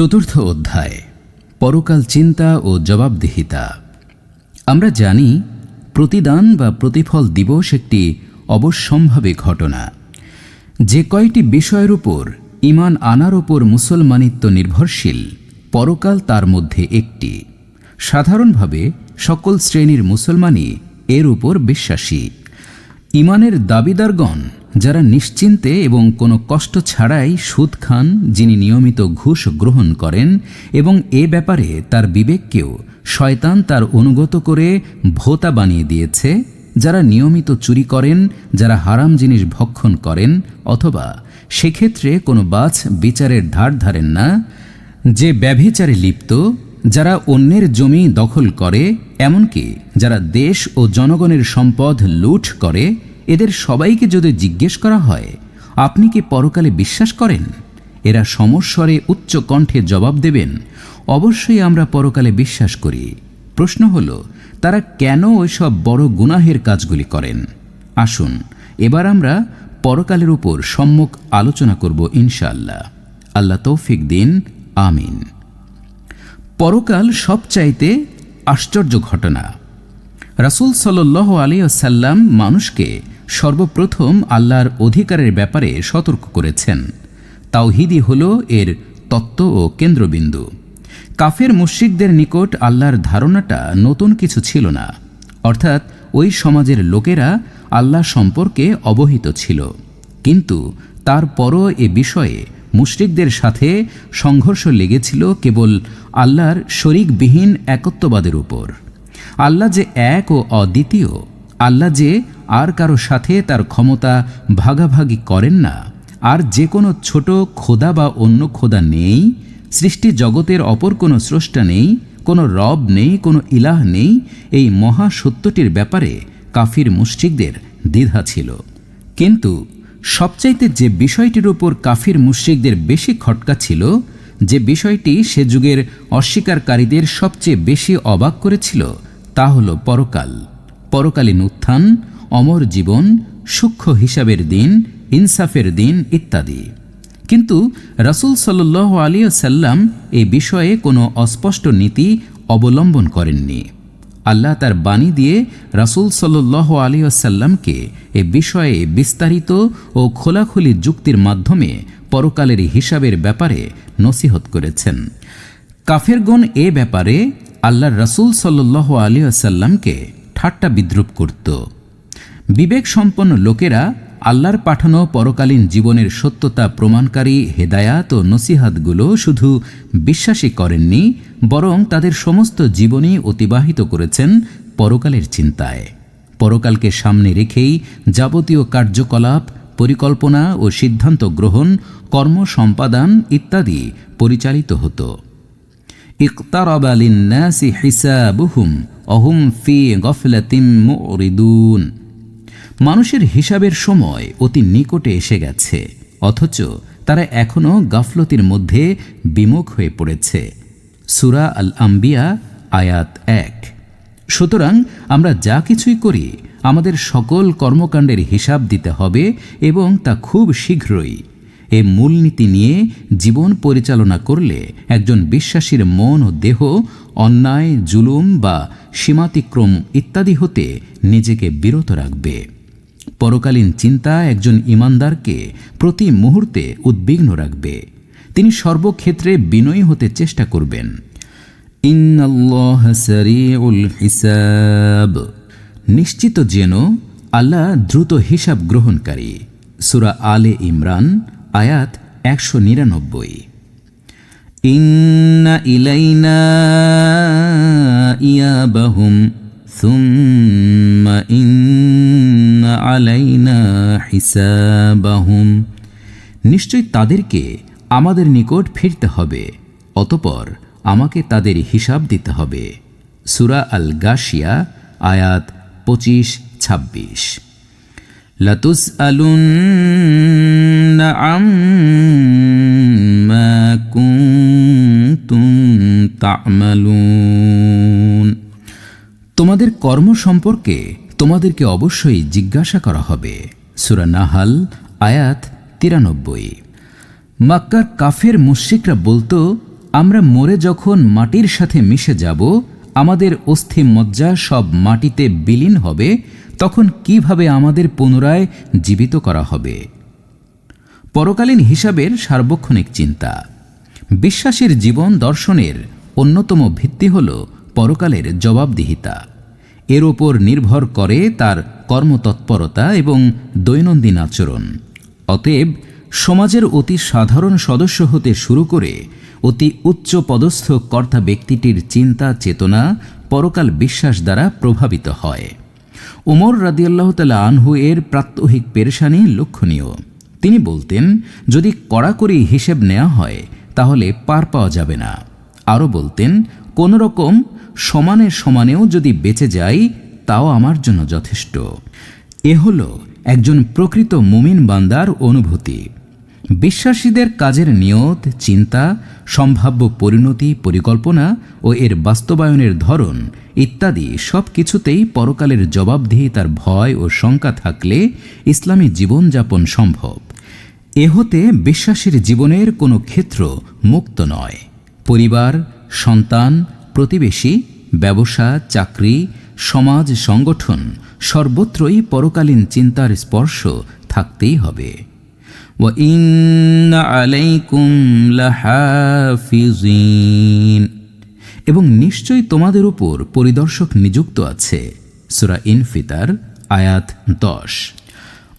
চতুর্থ অধ্যায়, পরকাল চিন্তা ও জবাবদিহিতা। আমরা জানি, প্রতিদান বা প্রতিফল দিবস একটি অবশ্যম্ভাবী ঘটনা। যে কয়টি বিষয়ের উপর ইমান আনার ওপর মুসলমানিত্ব নির্ভরশীল, পরকাল তার মধ্যে একটি। সাধারণভাবে, সকল শ্রেণির মুসলমানই এর উপর বিশ্বাসী। ইমানের দাবিদারগণ যারা নিশ্চিন্তে এবং কোনো কষ্ট ছাড়াই সুদ খান, যিনি নিয়মিত ঘুষ গ্রহণ করেন, এবং এ ব্যাপারে তার বিবেককেও শয়তান তার অনুগত করে ভোতা বানিয়ে দিয়েছে, যারা নিয়মিত চুরি করেন, যারা হারাম জিনিস ভক্ষণ করেন, অথবা সেক্ষেত্রে কোনো বাছ বিচারের ধার ধারেন না, যে ব্যভিচারে লিপ্ত, যারা অন্যের জমি দখল করে, এমনকি যারা দেশ ও জনগণের সম্পদ লুট করে এদের সবাইকে যদি জিজ্ঞেস করা হয়, আপনি কি পরকালে বিশ্বাস করেন? এরা সমস্বরে উচ্চ কণ্ঠে জবাব দেবেন, অবশ্যই আমরা পরকালে বিশ্বাস করি। প্রশ্ন হল, তারা কেন ওইসব বড় গুনাহের কাজগুলি করেন? আসুন, এবার আমরা পরকালের উপর সম্মুখ আলোচনা করব ইনশাআল্লাহ। আল্লাহ তৌফিক দিন, আমিন। পরকাল সবচাইতে আশ্চর্য ঘটনা। রাসুল সাল্লাহ আলিয়াল্লাম মানুষকে সর্বপ্রথম আল্লাহর অধিকারের ব্যাপারে সতর্ক করেছেন। তাওহিদি হল এর তত্ত্ব ও কেন্দ্রবিন্দু। কাফের মুশ্রিকদের নিকট আল্লাহর ধারণাটা নতুন কিছু ছিল না। অর্থাৎ ওই সমাজের লোকেরা আল্লাহ সম্পর্কে অবহিত ছিল। কিন্তু তারপরও এ বিষয়ে মুশরিকদের সাথে সংঘর্ষ লেগেছিল কেবল আল্লাহর শরিকবিহীন একত্ববাদের উপর। আল্লাহ যে এক ও অদ্বিতীয় আল্লাহ যে আর কারও সাথে তার ক্ষমতা ভাগাভাগি করেন না, আর যে কোনো ছোট খোদা বা অন্য খোদা নেই, সৃষ্টি জগতের অপর কোনো স্রষ্টা নেই, কোনো রব নেই, কোনো ইলাহ নেই, এই মহা সত্যটির ব্যাপারে কাফির মুশ্রিকদের দ্বিধা ছিল। কিন্তু সবচাইতে যে বিষয়টির উপর কাফির মুশ্রিকদের বেশি খটকা ছিল, যে বিষয়টি সে যুগের অস্বীকারীদের সবচেয়ে বেশি অবাক করেছিল, তা হল পরকাল। পরকালীন উত্থান, অমর জীবন সূক্ষ্ম হিসাবের দিন, ইনসাফের দিন ইত্যাদি। কিন্তু রাসুল সাল্ল আলী সাল্লাম এই বিষয়ে কোনো অস্পষ্ট নীতি অবলম্বন করেননি। আল্লাহ তার বাণী দিয়ে রাসুল সাল্লাহ আলী আসাল্লামকে এ বিষয়ে বিস্তারিত ও খোলাখুলি যুক্তির মাধ্যমে পরকালের হিসাবের ব্যাপারে নসিহত করেছেন। কাফেরগণ এ ব্যাপারে আল্লাহর রসুল সাল্লাহ আলী আসাল্লামকে ঠাট্টা বিদ্রুপ করত। বিবেক সম্পন্ন লোকেরা আল্লাহর পাঠানো পরকালীন জীবনের সত্যতা প্রমাণকারী হেদায়াত ও নসিহাতগুলো শুধু বিশ্বাসী করেননি, বরং তাদের সমস্ত জীবনই অতিবাহিত করেছেন পরকালের চিন্তায়। পরকালকে সামনে রেখেই যাবতীয় কার্যকলাপ, পরিকল্পনা ও সিদ্ধান্ত গ্রহণ, কর্ম সম্পাদন ইত্যাদি পরিচালিত হতো। ইকতারাব লিন্নাসি হিসাবুহুম অহুম ফি গফলাতিম মুরিদুন মানুষের হিসাবের সময় অতি নিকটে এসে গেছে, অথচ তারা এখনও গাফলতির মধ্যে বিমুখ হয়ে পড়েছে। সুরা আল আম্বিয়া আয়াত এক। সুতরাং আমরা যা কিছুই করি, আমাদের সকল কর্মকাণ্ডের হিসাব দিতে হবে এবং তা খুব শীঘ্রই। এ মূলনীতি নিয়ে জীবন পরিচালনা করলে একজন বিশ্বাসীর মন ও দেহ, অন্যায়, জুলুম বা সীমাতিক্রম ইত্যাদি হতে নিজেকে বিরত রাখবে। পরকালীন চিন্তা একজন ইমানদারকে প্রতি মুহূর্তে উদ্বিগ্ন রাখবে। তিনি সর্বক্ষেত্রে বিনয়ী হতে চেষ্টা করবেন। হিসাব। নিশ্চিত যেন আল্লাহ দ্রুত হিসাব গ্রহণকারী। সুরা আলে ইমরান আয়াত একশো নিরানব্বই। ইন্না ইলাইনা ইয়াবাহুম, সুম্মা ইন্না আলাইনা হিসাবাহুম। নিশ্চয় তাদেরকে আমাদের নিকট ফিরতে হবে, অতপর আমাকে তাদের হিসাব দিতে হবে। সুরা আল গাশিয়া আয়াত পঁচিশ ছাব্বিশ। লাতুস আলুন তোমাদের কর্ম সম্পর্কে তোমাদেরকে অবশ্যই জিজ্ঞাসা করা হবে। সুরা নাহাল, আয়াত তিরানব্বই। মাক্কার কাফের মুশ্রিকরা বলতো, আমরা মরে যখন মাটির সাথে মিশে যাব, আমাদের অস্থি মজ্জা সব মাটিতে বিলীন হবে, তখন কীভাবে আমাদের পুনরায় জীবিত করা হবে? পরকালীন হিসাবের সার্বক্ষণিক চিন্তা। বিশ্বাসের জীবন দর্শনের অন্যতম ভিত্তি হল পরকালের জবাবদিহিতা। এর ওপর নির্ভর করে তার কর্মতৎপরতা এবং দৈনন্দিন আচরণ। অতএব, সমাজের অতি সাধারণ সদস্য হতে শুরু করে অতি উচ্চ পদস্থ কর্তা ব্যক্তিটির চিন্তা চেতনা পরকাল বিশ্বাস দ্বারা প্রভাবিত হয়। উমর রাদিয়াল্লাহ তালা আনহু এর প্রাত্যহিক পেরেশানি লক্ষণীয়। তিনি বলতেন, যদি কড়াকড়ি হিসেব নেওয়া হয়, তাহলে পার পাওয়া যাবে না। আরও বলতেন, কোনো রকম সমানে সমানেও যদি বেঁচে যাই, তাও আমার জন্য যথেষ্ট। এ হল একজন প্রকৃত মুমিন বান্দার অনুভূতি। বিশ্বাসীদের কাজের নিয়ত, চিন্তা, সম্ভাব্য পরিণতি, পরিকল্পনা ও এর বাস্তবায়নের ধরন ইত্যাদি সব কিছুতেই পরকালের জবাবদিহিতার ভয় ও শঙ্কা থাকলে ইসলামী জীবনযাপন সম্ভব। এহতে বিশ্বাসের বিশ্বাসীর জীবনের কোনো ক্ষেত্র মুক্ত নয়। পরিবার, সন্তান, প্রতিবেশী, ব্যবসা, চাকরি, সমাজ, সংগঠন সর্বত্রই পরকালীন চিন্তার স্পর্শ থাকতেই হবে। এবং নিশ্চয় তোমাদের উপর পরিদর্শক নিযুক্ত আছে। সুরা ইনফিতার, আয়াত দশ।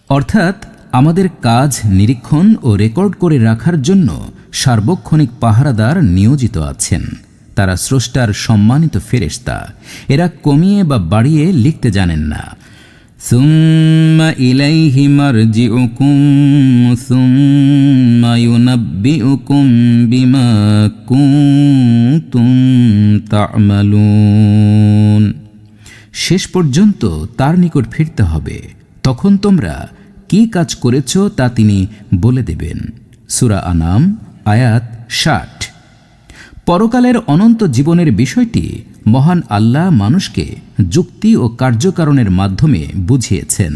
অর্থাৎ আমাদের কাজ নিরীক্ষণ ও রেকর্ড করে রাখার জন্য সার্বক্ষণিক পাহারাদার নিয়োজিত আছেন তারা স্রষ্টার সম্মানিত ফেরেশতা এরা কমিয়ে বা বাড়িয়ে লিখতে জানেন না ثم إليه مرجعكم ثم ينبئكم بما كنتم تعملون শেষ পর্যন্ত তার নিকট ফিরতে হবে তখন তোমরা কি কাজ করেছ তা তিনি বলে দেবেন। সুরা আনাম, আয়াত ষাট। পরকালের অনন্ত জীবনের বিষয়টি মহান আল্লাহ মানুষকে যুক্তি ও কার্যকারণের মাধ্যমে বুঝিয়েছেন।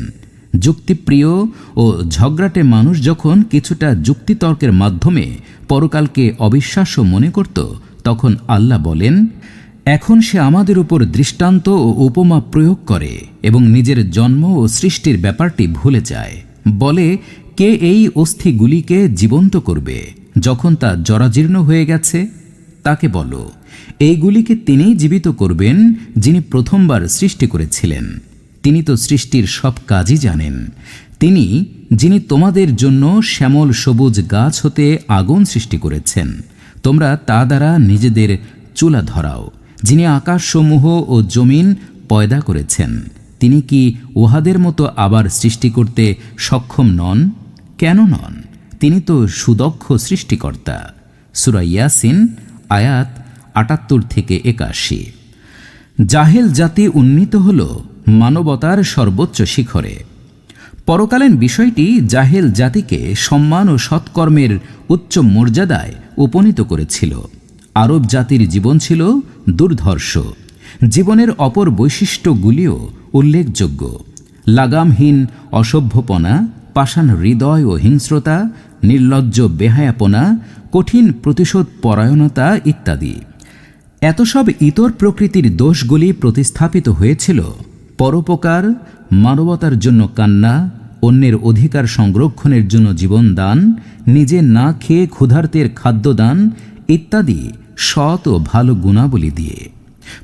যুক্তিপ্রিয় ও ঝগড়াটে মানুষ যখন কিছুটা যুক্তিতর্কের মাধ্যমে পরকালকে অবিশ্বাস্য মনে করত, তখন আল্লাহ বলেন, এখন সে আমাদের উপর দৃষ্টান্ত ও উপমা প্রয়োগ করে এবং নিজের জন্ম ও সৃষ্টির ব্যাপারটি ভুলে যায়। বলে, কে এই অস্থিগুলিকে জীবন্ত করবে? যখন তা জরাজীর্ণ হয়ে গেছে, তাকে বলো, এইগুলিকে তিনিই জীবিত করবেন যিনি প্রথমবার সৃষ্টি করেছিলেন। তিনি তো সৃষ্টির সব কাজই জানেন। তিনি, যিনি তোমাদের জন্য শ্যামল সবুজ গাছ হতে আগুন সৃষ্টি করেছেন, তোমরা তা দ্বারা নিজেদের চুলা ধরাও, যিনি আকাশসমূহ ও জমিন পয়দা করেছেন। তিনি কি উহাদের মতো আবার সৃষ্টি করতে সক্ষম নন? কেন নন? তিনি তো সুদক্ষ সৃষ্টিকর্তা। সুরা ইয়াসিন, আয়াত আটাত্তর থেকে একাশি। জাহেল জাতি উন্নীত হল মানবতার সর্বোচ্চ শিখরে। পরকালীন বিষয়টি জাহেল জাতিকে সম্মান ও সৎকর্মের উচ্চ মর্যাদায় উপনীত করেছিল। আরব জাতির জীবন ছিল দুর্ধর্ষ। জীবনের অপর বৈশিষ্ট্যগুলিও উল্লেখযোগ্য। লাগামহীন অসভ্যপনা, পাষাণ হৃদয় ও হিংস্রতা, নির্লজ্জ বেহায়াপনা, কঠিন প্রতিশোধ পরায়ণতা ইত্যাদি। এত সব ইতর প্রকৃতির দোষগুলি প্রতিস্থাপিত হয়েছিল পরোপকার, মানবতার জন্য কান্না, অন্যের অধিকার সংরক্ষণের জন্য জীবন দান নিজে না খেয়ে ক্ষুধার্তের খাদ্যদান ইত্যাদি সৎ ও ভালো গুণাবলী দিয়ে।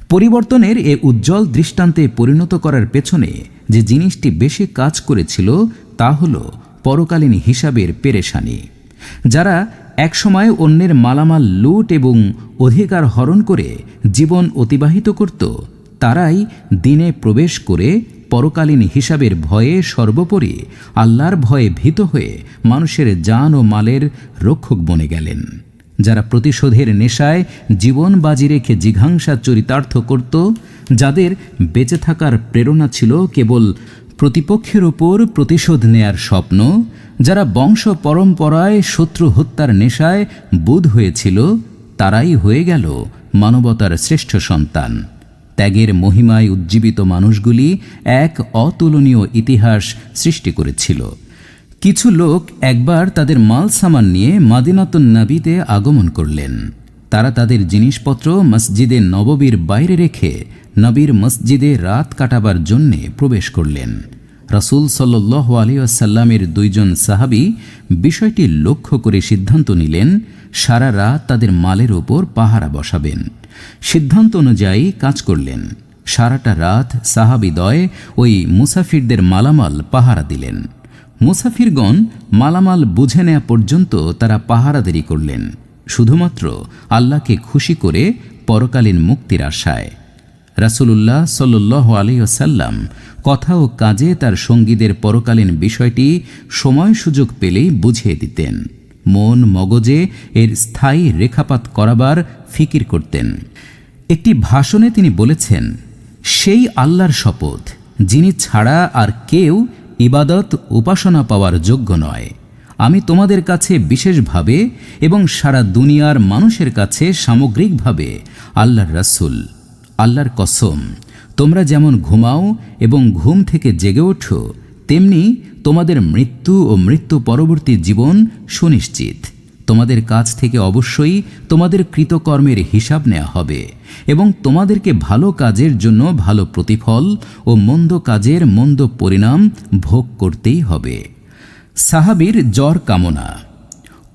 পরিবর্তনের এ উজ্জ্বল দৃষ্টান্তে পরিণত করার পেছনে যে জিনিসটি বেশি কাজ করেছিল, তা হল পরকালীন হিসাবের পেরেশানি। যারা একসময় অন্যের মালামাল লুট এবং অধিকার হরণ করে জীবন অতিবাহিত করত, তারাই দিনে প্রবেশ করে পরকালীন হিসাবের ভয়ে সর্বোপরি আল্লাহর ভয়ে ভীত হয়ে মানুষের জান ও মালের রক্ষক বনে গেলেন। যারা প্রতিশোধের নেশায় জীবন বাজি রেখে জিঘাংসা চরিতার্থ করত, যাদের বেঁচে থাকার প্রেরণা ছিল কেবল প্রতিপক্ষের ওপর প্রতিশোধ নেয়ার স্বপ্ন, যারা বংশ পরম্পরায় শত্রু হত্যার নেশায় বুধ হয়েছিল, তারাই হয়ে গেল মানবতার শ্রেষ্ঠ সন্তান। ত্যাগের মহিমায় উজ্জীবিত মানুষগুলি এক অতুলনীয় ইতিহাস সৃষ্টি করেছিল। কিছু লোক একবার তাদের মাল সামান নিয়ে মাদিনাতুন নাবিতে আগমন করলেন। তারা তাদের জিনিসপত্র মসজিদে নববীর বাইরে রেখে নবীর মসজিদে রাত কাটাবার জন্যে প্রবেশ করলেন। রাসূল সাল্লাহ আলিয়াসাল্লামের দুইজন সাহাবি বিষয়টি লক্ষ্য করে সিদ্ধান্ত নিলেন, সারা রাত তাদের মালের ওপর পাহারা বসাবেন। সিদ্ধান্ত অনুযায়ী কাজ করলেন। সারাটা রাত সাহাবিদয় ওই মুসাফিরদের মালামাল পাহারা দিলেন। মুসাফিরগণ মালামাল বুঝে নেয়া পর্যন্ত তারা পাহারাদারি করলেন, শুধুমাত্র আল্লাহকে খুশি করে পরকালীন মুক্তির আশায়। রাসূলুল্লাহ সাল্লাহ আলিয়াল্লাম কথা ও কাজে তার সঙ্গীদের পরকালীন বিষয়টি সময় সুযোগ পেলেই বুঝিয়ে দিতেন। মন মগজে এর স্থায়ী রেখাপাত করাবার ফিকির করতেন। একটি ভাষণে তিনি বলেছেন, সেই আল্লাহর শপথ, যিনি ছাড়া আর কেউ ইবাদত উপাসনা পাওয়ার যোগ্য নয়। আমি তোমাদের কাছে বিশেষভাবে এবং সারা দুনিয়ার মানুষের কাছে সামগ্রিকভাবে আল্লাহর রাসুল, আল্লাহর কসম, তোমরা যেমন ঘুমাও এবং ঘুম থেকে জেগে ওঠো, তেমনি তোমাদের মৃত্যু ও মৃত্যু পরবর্তী জীবন সুনিশ্চিত। তোমাদের কাছ থেকে অবশ্যই তোমাদের কৃতকর্মের হিসাব নেওয়া হবে এবং তোমাদেরকে ভালো কাজের জন্য ভালো প্রতিফল ও মন্দ কাজের মন্দ পরিণাম ভোগ করতেই হবে। সাহাবির জ্বর কামনা।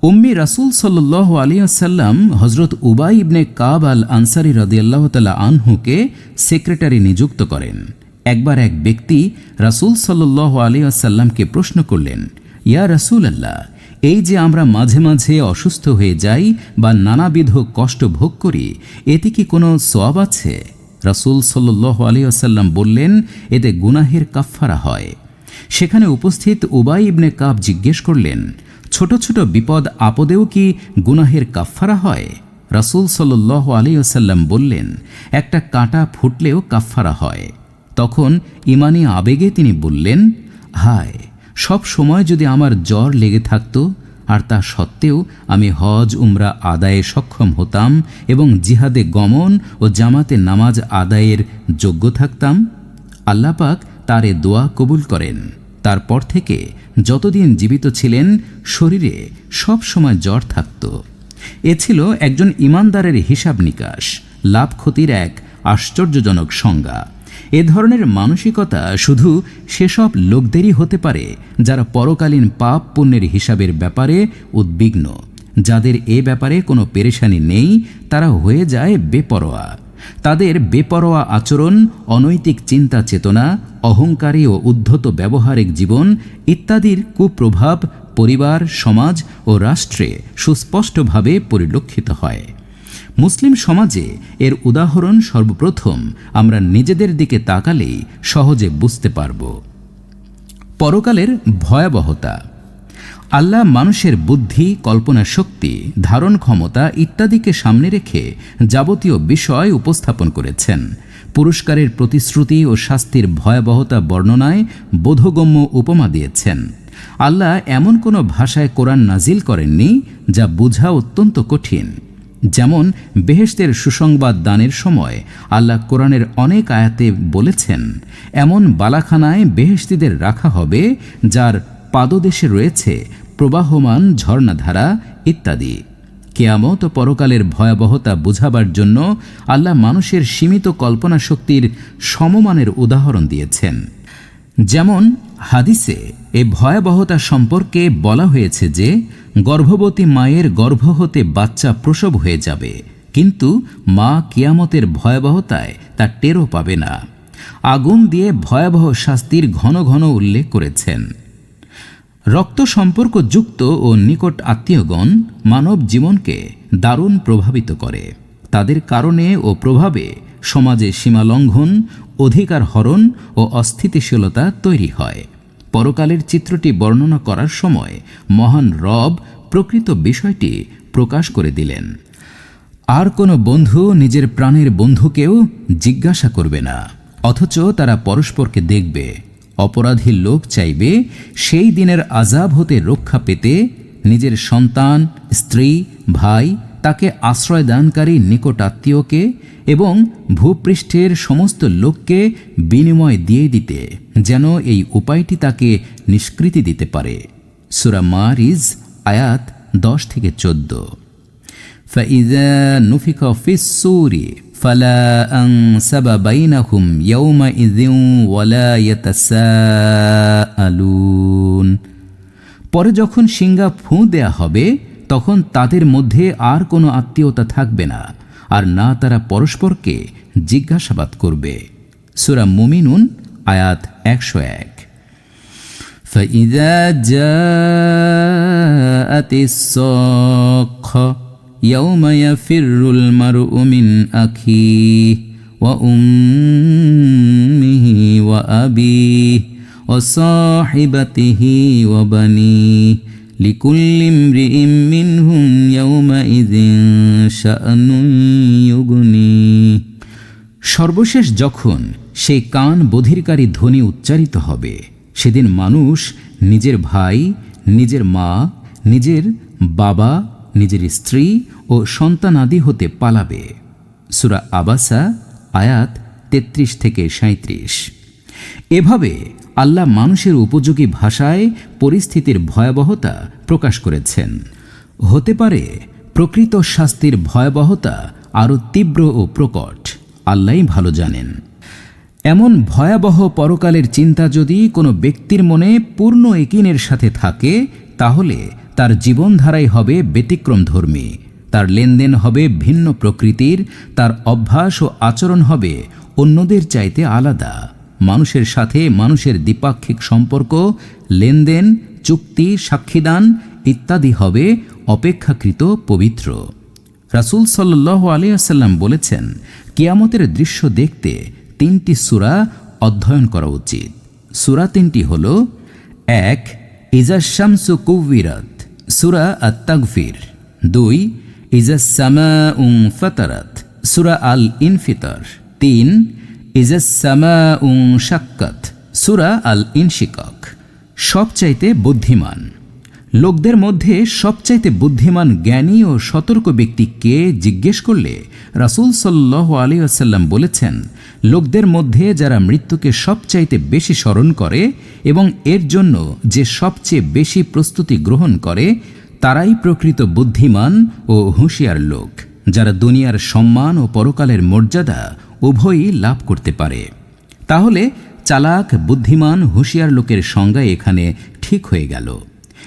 উম্মি রাসুল সাল্লাহ আলিয়াসাল্লাম হজরত উবাই ইবনে কাব আল আনসারি রদিয়াল্লাহ তালা আনহুকে সেক্রেটারি নিযুক্ত করেন। একবার এক ব্যক্তি রাসুল সাল্লাহ আলিয়াসাল্লামকে প্রশ্ন করলেন, ইয়া রাসুল আল্লাহ এই যে আমরা মাঝে মাঝে অসুস্থ হয়ে যাই বা নানাবিধ কষ্ট ভোগ করি, এতে কি কোনো সোয়াব আছে? রাসুল সাল্লাহ আলিয়াসাল্লাম বললেন, এতে গুনাহের কাফফারা হয়। সেখানে উপস্থিত উবাই ইবনে কাব জিজ্ঞেস করলেন, ছোট ছোট বিপদ আপদেও কি গুনাহের কাফফারা হয়? রাসুল সাল্লাহ আলিয়াল্লাম বললেন, একটা কাঁটা ফুটলেও কাফফারা হয়। তখন ইমানি আবেগে তিনি বললেন, হায়! সব সময় যদি আমার জ্বর লেগে থাকতো, আর তা সত্ত্বেও আমি হজ, উমরা আদায়ে সক্ষম হতাম এবং জিহাদে গমন ও জামাতে নামাজ আদায়ের যোগ্য থাকতাম আল্লাপাক তার এ দোয়া কবুল করেন। তারপর থেকে যতদিন জীবিত ছিলেন, শরীরে সব সময় জ্বর থাকত। এ ছিল একজন ইমানদারের হিসাব নিকাশ, লাভ ক্ষতির এক আশ্চর্যজনক সংজ্ঞা। এ ধরনের মানসিকতা শুধু সেসব লোকদেরই হতে পারে যারা পরকালীন পাপ পুণ্যের হিসাবের ব্যাপারে উদ্বিগ্ন। যাদের এ ব্যাপারে কোনো পেরেশানি নেই, তারা হয়ে যায় বেপরোয়া। তাদের বেপরোয়া আচরণ, অনৈতিক চিন্তা চেতনা, অহংকারী ও উদ্ধত ব্যবহারিক জীবন ইত্যাদির কুপ্রভাব পরিবার, সমাজ ও রাষ্ট্রে সুস্পষ্টভাবে পরিলক্ষিত হয়। মুসলিম সমাজে এর উদাহরণ সর্বপ্রথম আমরা নিজেদের দিকে তাকালেই সহজে বুঝতে পারব। পরকালের ভয়াবহতা। আল্লাহ মানুষের বুদ্ধি, কল্পনা শক্তি, ধারণ ক্ষমতা ইত্যাদিকে সামনে রেখে যাবতীয় বিষয় উপস্থাপন করেছেন। পুরস্কারের প্রতিশ্রুতি ও শাস্তির ভয়াবহতা বর্ণনায় বোধগম্য উপমা দিয়েছেন। আল্লাহ এমন কোনো ভাষায় কোরআন নাজিল করেননি যা বোঝা অত্যন্ত কঠিন। যেমন বেহেশতের সুসংবাদ দানের সময় আল্লাহ কোরআনের অনেক আয়াতে বলেছেন, এমন বালাখানায় বেহেশতিদের রাখা হবে যার পাদদেশে রয়েছে প্রবাহমান ঝর্ণাধারা ইত্যাদি। কেয়ামত ও পরকালের ভয়াবহতা বোঝাবার জন্য আল্লাহ মানুষের সীমিত কল্পনা শক্তির সমমানের উদাহরণ দিয়েছেন। যেমন হাদিসে এ ভয়াবহতা সম্পর্কে বলা হয়েছে যে, গর্ভবতী মায়ের গর্ভ হতে বাচ্চা প্রসব হয়ে যাবে, কিন্তু মা কিয়ামতের ভয়াবহতায় তা টেরও পাবে না। আগুন দিয়ে ভয়াবহ শাস্তির ঘন ঘন উল্লেখ করেছেন। রক্ত সম্পর্ক যুক্ত ও নিকট আত্মীয়গণ মানব জীবনকে দারুণ প্রভাবিত করে। তাদের কারণে ও প্রভাবে সমাজে সীমালঙ্ঘন অধিকার হরণ ও অস্থিতিশীলতা তৈরি হয়। পরকালের চিত্রটি বর্ণনা করার সময় মহান রব প্রকৃত বিষয়টি প্রকাশ করে দিলেন। আর কোনো বন্ধু নিজের প্রাণের বন্ধুকেও জিজ্ঞাসা করবে না, অথচ তারা পরস্পরকে দেখবে, অপরাধী লোক চাইবে সেই দিনের আজাব হতে রক্ষা পেতে নিজের সন্তান, স্ত্রী, ভাই তাকে আশ্রয় দানকারী নিকটাত্মীয়কে এবং ভূপৃষ্ঠের সমস্ত লোককে বিনিময় দিয়ে দিতে যেন এই উপায়টি তাকে নিষ্কৃতি দিতে পারে সুরা মারিজ আয়াত দশ থেকে চোদ্দ فإذا نفخ في الصور فلا أنسب بينهم يومئذ ولا يتساءلون পরে যখন সিঙ্গা ফুঁ দেয়া হবে তখন তাদের মধ্যে আর কোনো আত্মীয়তা থাকবে না আর না তারা পরস্পরকে জিজ্ঞাসাবাদ করবে সুরা মুমিনুন আয়াত একশো এক فإذا جاءت الصاخة يوم يفر المرء من أخيه وأمه وأبيه وصاحبته وبنيه لكل امرئ منهم يومئذ شأن يغنيه সর্বশেষ যখন সেই কান বধিরকারী ধ্বনি উচ্চারিত হবে সেদিন মানুষ নিজের ভাই নিজের মা নিজের বাবা নিজের স্ত্রী ও সন্তানাদি হতে পালাবে সুরা আবাসা আয়াত ৩৩ থেকে সাঁত্রিশ এভাবে আল্লাহ মানুষের উপযোগী ভাষায় পরিস্থিতির ভয়াবহতা প্রকাশ করেছেন। হতে পারে প্রকৃত শাস্তির ভয়াবহতা আরও তীব্র ও প্রকট, আল্লাহই ভালো জানেন। এমন ভয়াবহ পরকালের চিন্তা যদি কোনো ব্যক্তির মনে পূর্ণ একিনের সাথে থাকে, তাহলে তার জীবনধারাই হবে ব্যতিক্রমধর্মী, তার লেনদেন হবে ভিন্ন প্রকৃতির, তার অভ্যাস ও আচরণ হবে অন্যদের চাইতে আলাদা। মানুষের সাথে মানুষের দ্বিপাক্ষিক সম্পর্ক, লেনদেন, চুক্তি, সাক্ষীদান ইত্যাদি হবে অপেক্ষাকৃত পবিত্র। রাসুল সাল্লাহ আলিয়াসাল্লাম বলেছেন, কিয়ামতের দৃশ্য দেখতে তিনটি সুরা অধ্যয়ন করা উচিত। সুরা তিনটি হল, এক ইজাশামসু কুবিরাত সুরা আত্তাগফির। দুই ইজাসামা উং ফতারাত, সুরা আল ইনফিতর তিন ইজাসামা উং শাক্কাত, সুরা আল ইনশিকক সবচাইতে বুদ্ধিমান। লোকদের মধ্যে সবচাইতে বুদ্ধিমান, জ্ঞানী ও সতর্ক ব্যক্তিকে জিজ্ঞেস করলে রাসুল সাল্লাহ আলী আসাল্লাম বলেছেন, লোকদের মধ্যে যারা মৃত্যুকে সবচাইতে বেশি স্মরণ করে এবং এর জন্য যে সবচেয়ে বেশি প্রস্তুতি গ্রহণ করে, তারাই প্রকৃত বুদ্ধিমান ও হুঁশিয়ার লোক, যারা দুনিয়ার সম্মান ও পরকালের মর্যাদা উভয়ই লাভ করতে পারে। তাহলে চালাক, বুদ্ধিমান, হুঁশিয়ার লোকের সংজ্ঞা এখানে ঠিক হয়ে গেল।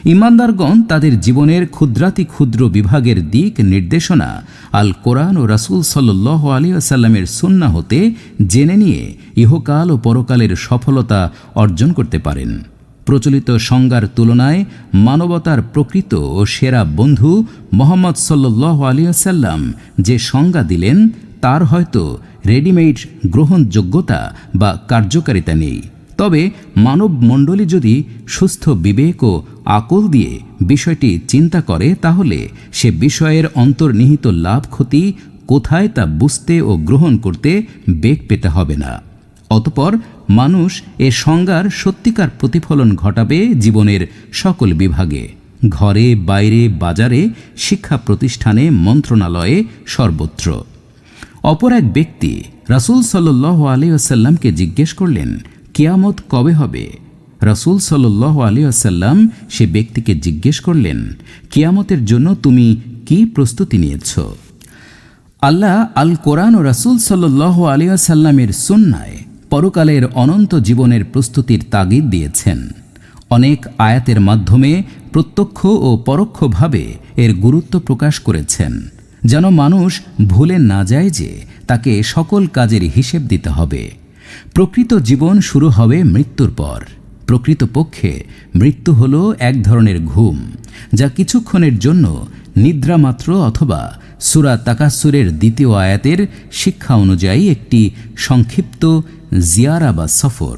ইমানদারগণ তাদের জীবনের ক্ষুদ্রাতি ক্ষুদ্র বিভাগের দিক নির্দেশনা আল কোরআন ও রাসুল সাল্লাহ আলী আসাল্লামের সুন্না হতে জেনে নিয়ে ইহকাল ও পরকালের সফলতা অর্জন করতে পারেন। প্রচলিত সংজ্ঞার তুলনায় মানবতার প্রকৃত ও সেরা বন্ধু মোহাম্মদ সাল্লাহ আলী আসাল্লাম যে সংজ্ঞা দিলেন, তার হয়তো রেডিমেড গ্রহণযোগ্যতা বা কার্যকারিতা নেই। তবে মানব মণ্ডলী যদি সুস্থ বিবেক ও আকল দিয়ে বিষয়টি চিন্তা করে, তাহলে সে বিষয়ের অন্তর্নিহিত লাভ ক্ষতি কোথায় তা বুঝতে ও গ্রহণ করতে বেগ পেতে হবে না। অতপর মানুষ এ সংজ্ঞার সত্যিকার প্রতিফলন ঘটাবে জীবনের সকল বিভাগে। ঘরে, বাইরে, বাজারে শিক্ষা প্রতিষ্ঠানে মন্ত্রণালয়ে সর্বত্র। অপর এক ব্যক্তি রাসুল সাল্লাহ আলিয়াসাল্লামকে জিজ্ঞেস করলেন, কিয়ামত কবে হবে? রাসুল সাল্লাহ আলী আসাল্লাম সে ব্যক্তিকে জিজ্ঞেস করলেন, কিয়ামতের জন্য তুমি কি প্রস্তুতি নিয়েছ? আল্লাহ আল কোরআন ও রাসুল সাল্লাহ আলী আসাল্লামের সুন্নায় পরকালের অনন্ত জীবনের প্রস্তুতির তাগিদ দিয়েছেন। অনেক আয়াতের মাধ্যমে প্রত্যক্ষ ও পরোক্ষভাবে এর গুরুত্ব প্রকাশ করেছেন। যেন মানুষ ভুলে না যায় যে তাকে সকল কাজের হিসেব দিতে হবে। প্রকৃত জীবন শুরু হবে মৃত্যুর পর। প্রকৃতপক্ষে মৃত্যু হল এক ধরনের ঘুম, যা কিছুক্ষণের জন্য নিদ্রামাত্র অথবা সুরা তাকাসুরের দ্বিতীয় আয়াতের শিক্ষা অনুযায়ী একটি সংক্ষিপ্ত জিয়ারা বা সফর।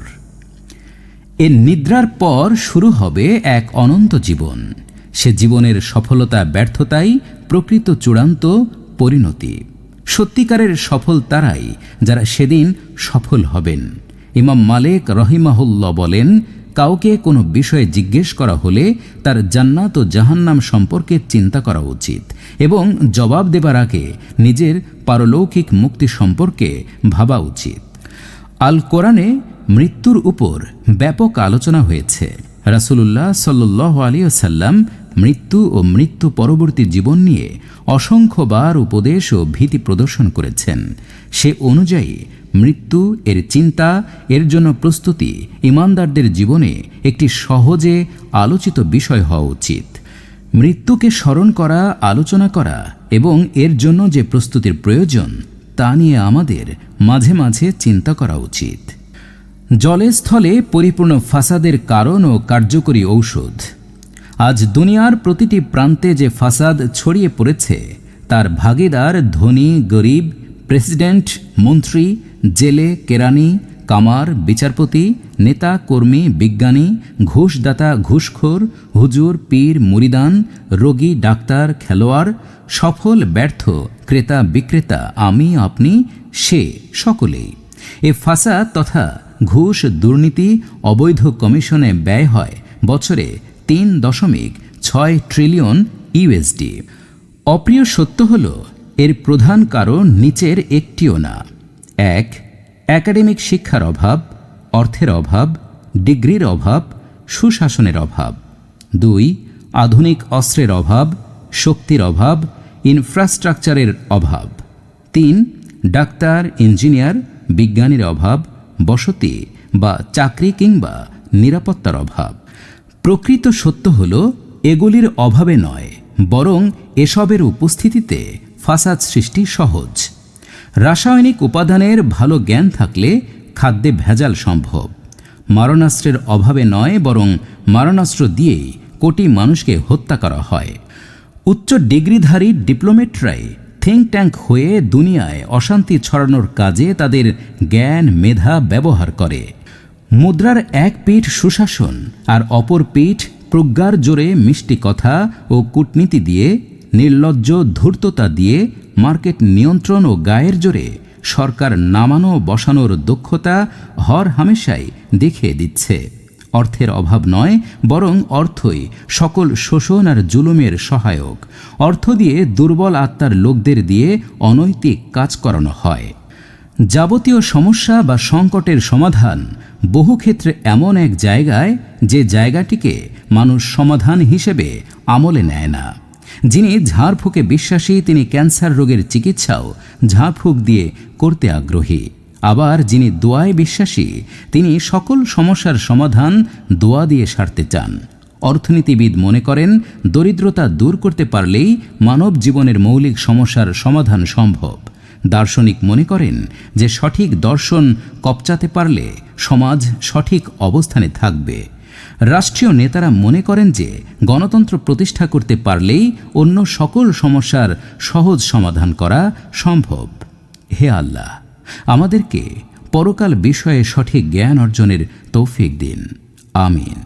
এর নিদ্রার পর শুরু হবে এক অনন্ত জীবন। সে জীবনের সফলতা, ব্যর্থতাই প্রকৃত চূড়ান্ত পরিণতি। সত্যিকারের সফল তারাই যারা সেদিন সফল হবেন। ইমাম মালেক রহিমাহুল্লাহ বলেন, কাউকে কোনো বিষয়ে জিজ্ঞেস করা হলে তার জান্নাত ও জাহান্নাম সম্পর্কে চিন্তা করা উচিত এবং জবাব দেবার আগে নিজের পারলৌকিক মুক্তি সম্পর্কে ভাবা উচিত। আল কোরআনে মৃত্যুর উপর ব্যাপক আলোচনা হয়েছে। রাসুলুল্লাহ সাল্লাহ আলী সাল্লাম মৃত্যু ও মৃত্যু পরবর্তী জীবন নিয়ে অসংখ্যবার উপদেশ ও ভীতি প্রদর্শন করেছেন। সে অনুযায়ী, মৃত্যু এর চিন্তা, এর জন্য প্রস্তুতি ইমানদারদের জীবনে একটি সহজে আলোচিত বিষয় হওয়া উচিত। মৃত্যুকে স্মরণ করা, আলোচনা করা এবং এর জন্য যে প্রস্তুতির প্রয়োজন, তা নিয়ে আমাদের মাঝে মাঝে চিন্তা করা উচিত। জলে স্থলে পরিপূর্ণ ফাসাদের কারণ ও কার্যকরী ঔষধ। আজ দুনিয়ার প্রতিটি প্রান্তে যে ফাসাদ ছড়িয়ে পড়েছে, তার ভাগিদার, ধনী, গরিব, প্রেসিডেন্ট, মন্ত্রী, জেলে, কেরানি, কামার, বিচারপতি, নেতা, কর্মী, বিজ্ঞানী, ঘুষদাতা, ঘুষখোর, হুজুর, পীর, মুরিদান, রোগী, ডাক্তার, খেলোয়াড়, সফল, ব্যর্থ, ক্রেতা, বিক্রেতা, আমি, আপনি, সে, সকলেই। এ ফাসাদ তথা ঘুষ দুর্নীতি অবৈধ কমিশনে ব্যয় হয়, বছরে তিন দশমিক ছয় ট্রিলিয়ন ইউএসডি অপ্রিয় সত্য হল, এর প্রধান কারণ নিচের একটিও না। এক একাডেমিক শিক্ষার অভাব, অর্থের অভাব, ডিগ্রির অভাব, সুশাসনের অভাব। দুই, আধুনিক অস্ত্রের অভাব, শক্তির অভাব ইনফ্রাস্ট্রাকচারের অভাব। তিন, ডাক্তার ইঞ্জিনিয়ার বিজ্ঞানীর অভাব, বসতি বা চাকরি কিংবা নিরাপত্তার অভাব। প্রকৃত সত্য হল, এগুলির অভাবে নয়, বরং এসবের উপস্থিতিতে ফাসাদ সৃষ্টি সহজ। রাসায়নিক উপাদানের ভালো জ্ঞান থাকলে খাদ্যে ভেজাল সম্ভব। মারণাস্ত্রের অভাবে নয়, বরং মারণাস্ত্র দিয়েই কোটি মানুষকে হত্যা করা হয়। উচ্চ ডিগ্রিধারী ডিপ্লোমেটরাই থিঙ্ক ট্যাঙ্ক হয়ে দুনিয়ায় অশান্তি ছড়ানোর কাজে তাদের জ্ঞান মেধা ব্যবহার করে। মুদ্রার এক পিঠ সুশাসন আর অপর পিঠ প্রজ্ঞার জোরে মিষ্টি কথা ও কূটনীতি দিয়ে, নির্লজ্জ ধূর্ততা দিয়ে, মার্কেট নিয়ন্ত্রণ ও গায়ের জোরে সরকার নামানো বসানোর দক্ষতা হর হামেশাই দেখিয়ে দিচ্ছে। অর্থের অভাব নয়, বরং অর্থই সকল শোষণ আর জুলুমের সহায়ক। অর্থ দিয়ে দুর্বল আত্মার লোকদের দিয়ে অনৈতিক কাজ করানো হয়। যাবতীয় সমস্যা বা সংকটের সমাধান বহু ক্ষেত্রে এমন এক জায়গায় যে জায়গাটিকে মানুষ সমাধান হিসেবে আমলে নেয় না। যিনি ঝাড়ফুঁকে বিশ্বাসী, তিনি ক্যান্সার রোগের চিকিৎসাও ঝাড়ফুঁক দিয়ে করতে আগ্রহী। আবার যিনি দোয়ায় বিশ্বাসী, তিনি সকল সমস্যার সমাধান দোয়া দিয়ে সারতে চান। অর্থনীতিবিদ মনে করেন, দরিদ্রতা দূর করতে পারলেই মানব জীবনের মৌলিক সমস্যার সমাধান সম্ভব। দার্শনিক মনে করেন যে সঠিক দর্শন কপচাতে পারলে সমাজ সঠিক অবস্থানে থাকবে। রাষ্ট্রীয় নেতারা মনে করেন যে গণতন্ত্র প্রতিষ্ঠা করতে পারলেই অন্য সকল সমস্যার সহজ সমাধান করা সম্ভব। হে আল্লাহ, আমাদেরকে পরকাল বিষয়ে সঠিক জ্ঞান অর্জনের তৌফিক দিন। আমিন।